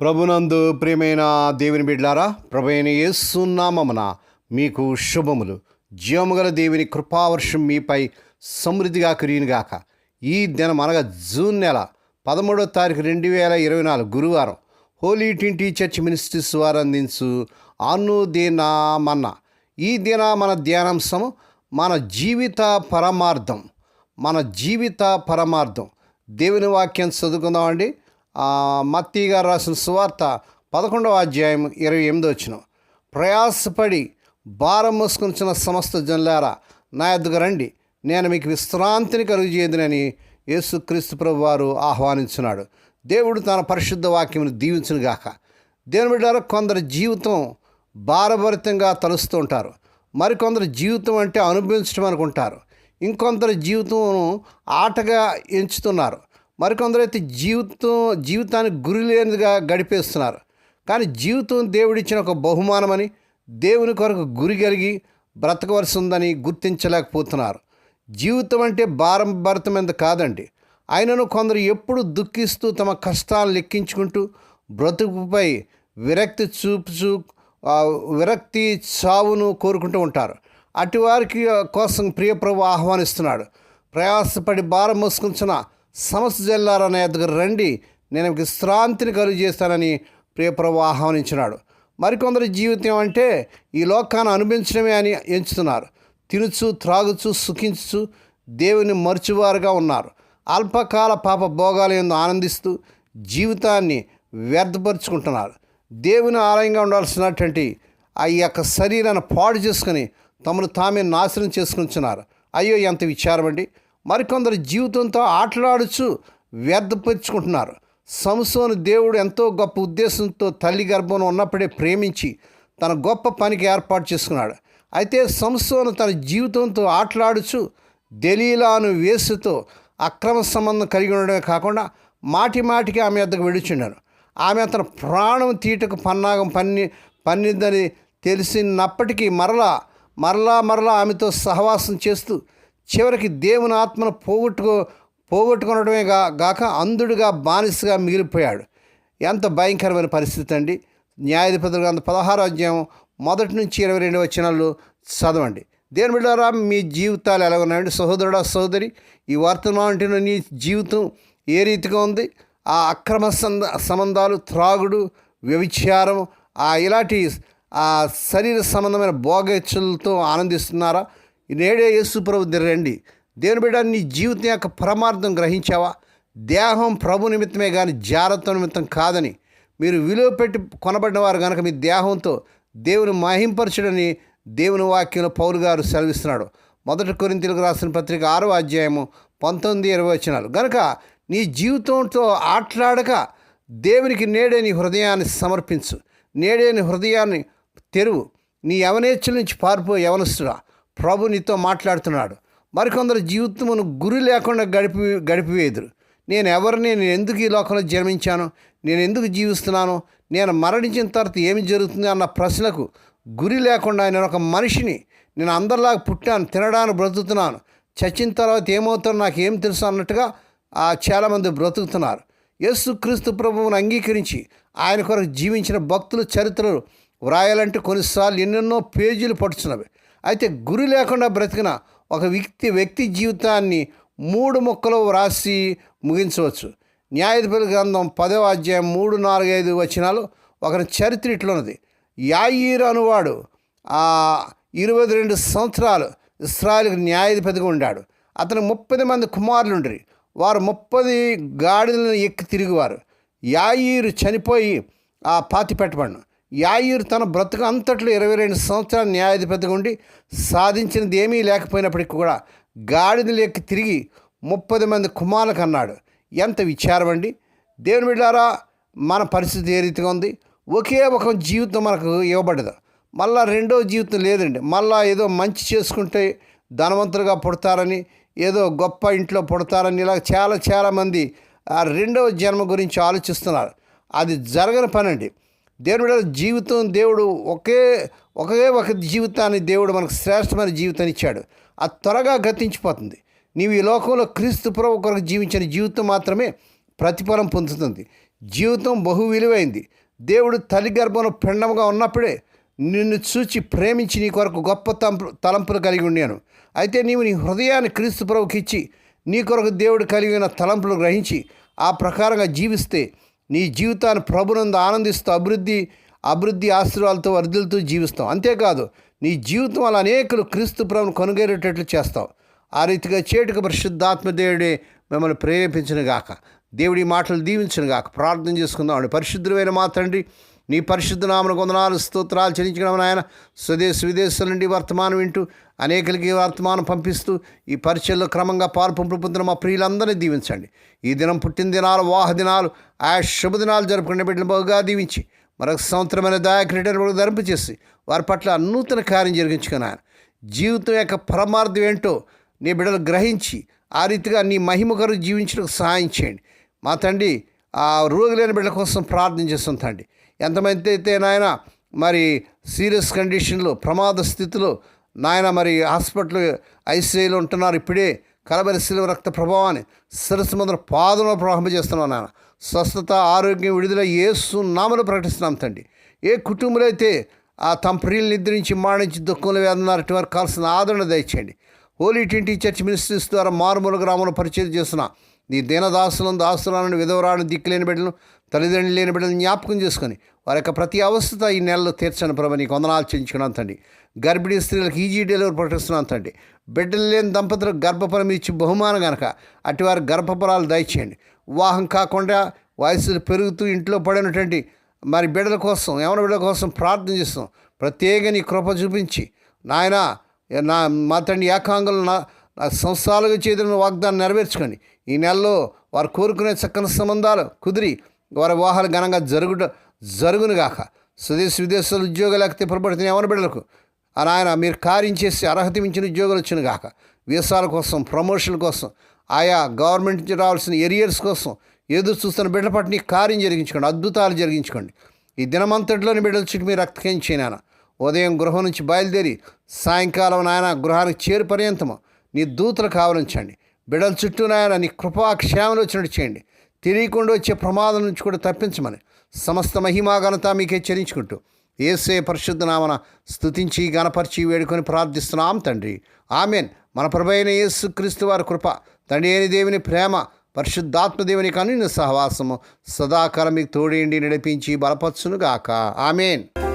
ప్రభునందు ప్రియమైన దేవుని బిడ్లారా ప్రభైన యేసునామమున మీకు శుభములు. జీవముగల దేవుని కృపావర్షం మీపై సమృద్ధిగా కురియునుగాక. ఈ దినం అనగా జూన్ నెల పదమూడో తారీఖు రెండు వేల ఇరవై నాలుగు గురువారం హోలీ ట్వంటీ చర్చ్ మినిస్ట్రీస్ వారు అందించు అనుదినామన్న. ఈ దిన మన ధ్యానాంశము మన జీవిత పరమార్థం. మన జీవిత పరమార్థం. దేవుని వాక్యం చదువుకుందామండి. అండి మత్తీ గారు రాసిన సువార్త పదకొండవ అధ్యాయం ఇరవై ఎనిమిది వచ్చిన. ప్రయాసపడి భారం మోసుకొనిచిన సమస్త జనులారా నా ఎద్దుకు రండి. నేను మీకు విశ్రాంతిని కలుగజేయదునని యేసుక్రీస్తు ప్రభు వారు ఆహ్వానించున్నాడు. దేవుడు తన పరిశుద్ధ వాక్యమును దీవించునుగాక. దేవుని బిడ్డారా కొందరి జీవితం భారభరితంగా తలుస్తూ ఉంటారు. మరికొందరు జీవితం అంటే అనుభవించడం అనుకుంటారు. ఇంకొందరు జీవితం ఆటగా ఎంచుతున్నారు. మరికొందరైతే జీవితం జీవితానికి గురి లేనిదిగా గడిపేస్తున్నారు. కానీ జీవితం దేవుడిచ్చిన ఒక బహుమానమని దేవుని కొరకు గురి కలిగి బ్రతకవలసి ఉందని గుర్తించలేకపోతున్నారు. జీవితం అంటే భారం భరితమైనది కాదండి. అయినను కొందరు ఎప్పుడు దుఃఖిస్తూ తమ కష్టాలు లెక్కించుకుంటూ బ్రతుకుపై విరక్తి చూపుచూ విరక్తి చావును కోరుకుంటూ ఉంటారు. అటువారికి కోసం ప్రియప్రభు ఆహ్వానిస్తున్నాడు. ప్రయాసపడి భారం మోసుకుంటున్న సమస్య జల్లారనే ఎదుగురు రండి. నేను మీకు శ్రాంతిని కలుగు చేస్తానని ప్రియప్రభు ఆహ్వానించినాడు. మరికొందరి జీవితం అంటే ఈ లోకాన్ని అనుభవించడమే అని ఎంచుతున్నారు. తినుచు త్రాగుచు సుఖించుచు దేవుని మర్చువారుగా ఉన్నారు. అల్పకాల పాప భోగాలు ఎందు ఆనందిస్తూ జీవితాన్ని వ్యర్థపరుచుకుంటున్నారు. దేవుని ఆలయంగా ఉండాల్సినటువంటి ఆ యొక్క శరీరాన్ని పాడు చేసుకుని తమను తామే నాశనం చేసుకుంటున్నారు. అయ్యో ఎంత విచారం అండి మరికొందరు జీవితంతో ఆటలాడుచు వ్యర్థపరుచుకుంటున్నారు. సంసోను దేవుడు ఎంతో గొప్ప ఉద్దేశంతో తల్లి గర్భంలో ఉన్నప్పుడే ప్రేమించి తన గొప్ప పనికి ఏర్పాటు చేసుకున్నాడు. అయితే సంసోను తన జీవితంతో ఆటలాడుచు దెలీలాను వేసుతో అక్రమ సంబంధం కలిగి ఉండడమే కాకుండా మాటి మాటికి ఆమె వద్దకు విడుచున్నాడు ఆమె అతను ప్రాణం తీటకు పన్నాగం పన్ని పన్నిందని తెలిసినప్పటికీ మరలా మరలా మరలా ఆమెతో సహవాసం చేస్తూ చివరికి దేవుని ఆత్మను పోగొట్టుకో పోగొట్టుకునడమే గా గాక అంధుడిగా బానిసగా మిగిలిపోయాడు. ఎంత భయంకరమైన పరిస్థితి అండి. న్యాయాధిపతులు గ్రంథ పదహారో అధ్యాయం మొదటి నుంచి ఇరవై రెండు వచనాలు చదవండి. దేని బిడ్డారా మీ జీవితాలు ఎలా ఉన్నాయండి? సహోదరుడా సహోదరి ఈ వర్తమానంటిన నీ జీవితం ఏ రీతిగా ఉంది? ఆ అక్రమ సంద సంబంధాలు త్రాగుడు వ్యభిచారం ఆ ఇలాంటి ఆ శరీర సంబంధమైన భోగచ్చులతో ఆనందిస్తున్నారా? నేడే యేసు ప్రభు దగ్గర రండి దేవుని బిడ్డ నీ జీవితం యొక్క పరమార్థం గ్రహించావా? దేహం ప్రభు నిమిత్తమే కానీ జాగ్రత్త నిమిత్తం కాదని. మీరు విలువ పెట్టి కొనబడిన వారు కనుక మీ దేహంతో దేవుని మహింపరచడని దేవుని వాక్యంలో పౌరు గారు సెలవిస్తున్నాడు. మొదటి కొరింతలకు రాసిన పత్రిక ఆరో అధ్యాయము పంతొమ్మిది ఇరవై వచనాలు. గనుక నీ జీవితంతో ఆటలాడక దేవునికి నేడే నీ హృదయాన్ని సమర్పించు. నేడే నీ హృదయాన్ని తెరువు. నీ యవనేచ్చల నుంచి పారిపో యవనస్తుడా. ప్రభు నీతో మాట్లాడుతున్నాడు. మరికొందరు జీవితమును గురి లేకుండా గడిపి గడిపివేదురు నేను ఎవరిని నేను ఎందుకు ఈ లోకంలో జన్మించాను? నేను ఎందుకు జీవిస్తున్నాను? నేను మరణించిన తర్వాత ఏమి జరుగుతుంది అన్న ప్రశ్నకు గురి లేకుండా నేను ఒక మనిషిని నేను అందరిలాగా పుట్టాను తినడానికి బ్రతుకుతున్నాను. చచ్చిన తర్వాత ఏమవుతానో నాకు ఏం తెలుసు అన్నట్టుగా ఆ చాలామంది బ్రతుకుతున్నారు. యేసుక్రీస్తు ప్రభువును అంగీకరించి ఆయన కొరకు జీవించిన భక్తుల చరిత్రలు వ్రాయాలంటే కొన్నిసార్లు ఎన్నెన్నో పేజీలు పడుచున్నవి. అయితే గురి లేకుండా బ్రతికిన ఒక వ్యక్తి వ్యక్తి జీవితాన్ని మూడు ముక్కలు వ్రాసి ముగించవచ్చు. న్యాయధిపతి గ్రంథం పదవ అధ్యాయం మూడు నాలుగు ఐదు వచనాలు ఒకరి చరిత్ర ఇట్లున్నది. యాయీరు అనువాడు ఆ ఇరవై రెండు సంవత్సరాలు ఇస్రాయల్కి న్యాయాధిపతిగా ఉండాడు. అతను ముప్పది మంది కుమారులు ఉండ్రి. వారు ముప్పది గాడిదలను ఎక్కి తిరిగివారు యాయీరు చనిపోయి ఆ పాతి పెట్టబడిను యాయూరు తన బ్రతుకు అంతట్లో ఇరవై రెండు సంవత్సరాల న్యాయాధిపతిగా ఉండి సాధించినది ఏమీ లేకపోయినప్పటికీ కూడా గాడిదలెక్కి తిరిగి ముప్పది మంది కుమారులకు అన్నాడు. ఎంత విచారం అండి. దేవుని బిడ్డారా మన పరిస్థితి ఏ రీతిగా ఉంది? ఒకే ఒక జీవితం మనకు ఇవ్వబడ్డదు. మళ్ళా రెండో జీవితం లేదండి. మళ్ళా ఏదో మంచి చేసుకుంటే ధనవంతులుగా పుడతారని ఏదో గొప్ప ఇంట్లో పుడతారని ఇలా చాలా చాలామంది ఆ రెండవ జన్మ గురించి ఆలోచిస్తున్నారు. అది జరగని పని అండి దేవుడు జీవితం దేవుడు ఒకే ఒకే ఒక జీవితాన్ని దేవుడు మనకు శ్రేష్టమైన జీవితాన్ని ఇచ్చాడు. అది త్వరగా గతించిపోతుంది. నీవు ఈ లోకంలో క్రీస్తు ప్రభు కొరకు జీవించిన జీవితం మాత్రమే ప్రతిఫలం పొందుతుంది. జీవితం బహు విలువైంది. దేవుడు తల్లి గర్భంలో పిండముగా ఉన్నప్పుడే నిన్ను చూచి ప్రేమించి నీ కొరకు గొప్ప తంపు తలంపులు కలిగి ఉన్నాను అయితే నీవు నీ హృదయాన్ని క్రీస్తు ప్రభుకి ఇచ్చి నీ కొరకు దేవుడు కలిగిన తలంపులు గ్రహించి ఆ ప్రకారంగా జీవిస్తే నీ జీవితాన్ని ప్రభునందు ఆనందిస్తూ అభివృద్ధి అభివృద్ధి ఆశీర్వాదాలతో వర్ధిల్తూ జీవిస్తాం. అంతేకాదు నీ జీవితం వల్ల అనేకులు క్రీస్తు ప్రభును కొనుగోలేటట్లు చేస్తాం. ఆ రీతిగా చేటుకు పరిశుద్ధాత్మ దేవుడే మిమ్మల్ని ప్రేరేపించిన గాక దేవుడి మాటలు దీవించిన గాక ప్రార్థన చేసుకుందాం పరిశుద్ధమైన మా తండ్రి నీ పరిశుద్ధ నామను కొందనాలు స్తోత్రాలు చెల్లించడం ఆయన స్వదేశ విదేశాల నుండి వర్తమానం వింటూ అనేకలకి వర్తమానం పంపిస్తూ ఈ పరిచయలో క్రమంగా పాల్పంపులు పొందిన మా ప్రియులందరినీ దీవించండి. ఈ దినం పుట్టిన దినాలు వాహ దినాలు ఆ శుభదినాలు జరుపుకునే బిడ్డలు బహుగా దీవించి మరొక సంవత్సరమైన దాయకుడు ధరింపు చేసి వారి పట్ల నూతన కార్యం జరిగించుకున్నాను జీవితం యొక్క పరమార్థం ఏంటో నీ బిడ్డలు గ్రహించి ఆ రీతిగా నీ మహిమ కొరకు జీవించడానికి సహాయం చేయండి. మా తండ్రి ఆ రోగులైన బిడ్డల కోసం ప్రార్థన చేస్తుంది తండ్రి. ఎంతమంది అయితే నాయన మరి సీరియస్ కండిషన్లో ప్రమాద స్థితిలో నాయన మరి హాస్పిటల్ ఐసీఐలో ఉంటున్నారు ఇప్పుడే కలబరి శిలువ రక్త ప్రభావాన్ని శిరస్సు మొదల పాదంలో ప్రవహింపజేస్తున్నాం నాయన. స్వస్థత ఆరోగ్యం విడుదల ఏ సున్నామలు ప్రకటిస్తున్నాం తండ్రి. ఏ కుటుంబంలో అయితే ఆ తమ ప్రియులు నిద్రించి మాడించి దుఃఖంలో వేదన్నారు వారు కావాల్సిన ఆదరణ దయచేయండి. హోలీ ట్వంటీ చర్చ్ మినిస్ట్రీస్ ద్వారా మారుమూల గ్రామంలో పరిచయం చేస్తున్న నీ దీనదాసులను దాసులను విధవరాలను దిక్కులేని బిడ్డలను తల్లిదండ్రులు లేని బిడ్డలను జ్ఞాపకం చేసుకొని వారి యొక్క ప్రతి అవస్థ ఈ నెలలో తీర్చని ప్రభు. నీకు వందనాలు చేయించుకున్నాను తండ్రి. గర్భిణీ స్త్రీలకు ఈజీ డెలివరీ ప్రకటిస్తున్నాను తండ్రి. బిడ్డలు లేని దంపతులకు గర్భఫలం ఇచ్చి బహుమానం కనుక అటువారి గర్భఫలాలు దయచేయండి. వివాహం కాకుండా వయసులు పెరుగుతూ ఇంట్లో పడినటువంటి మరి బిడ్డల కోసం యవన బిడ్డల కోసం ప్రార్థన చేస్తాం ప్రత్యేక నీ కృప చూపించి నాయన నా మా తండ్రి ఏకాంగులు నా నా సంవత్సరాలుగా చేతున్న వాగ్దానం నెరవేర్చుకొని ఈ నెలలో వారు కోరుకునే చక్కని సంబంధాలు కుదిరి వారి వివాహాలు ఘనంగా జరుగుట జరుగునుగాక. స్వదేశ విదేశాలు ఉద్యోగాలు లేకపోతే పొరపడుతున్న ఎవరి బిడ్డలకు ఆ నాయన మీరు కార్యం చేసి అర్హత మించిన ఉద్యోగాలు వచ్చిన గాక వీసాల కోసం ప్రమోషన్ కోసం ఆయా గవర్నమెంట్ నుంచి రావాల్సిన ఎరియర్స్ కోసం ఎదురు చూస్తున్న బిడ్డల పట్ల కార్యం జరిగించుకోండి. అద్భుతాలు జరిగించుకోండి. ఈ దినమంతటిలోని బిడ్డల చుట్టూ మీరు రక్తకేం చేయనా ఉదయం గృహం నుంచి బయలుదేరి సాయంకాలం నాయన గృహానికి చేరు పర్యంతము నీ దూతలు కావలించండి. బిడ్డల చుట్టూ నాయన నీ కృపాక్షేమలు వచ్చినట్టు చేయండి తెలియకుండా వచ్చే ప్రమాదం నుంచి కూడా తప్పించమని సమస్త మహిమా ఘనత మీకే చెల్లించుకుంటూ ఏసే పరిశుద్ధ నామన స్తుతించి గణపరిచి వేడుకొని ప్రార్థిస్తున్నాం తండ్రి. ఆమెన్. మన ప్రభైన యేసు క్రీస్తు వారి కృప తండ్రి అయిన దేవుని ప్రేమ పరిశుద్ధాత్మదేవుని కనుని సహవాసము సదాకాలం మీకు తోడేండి నడిపించి బలపరచునుగాక. ఆమెన్.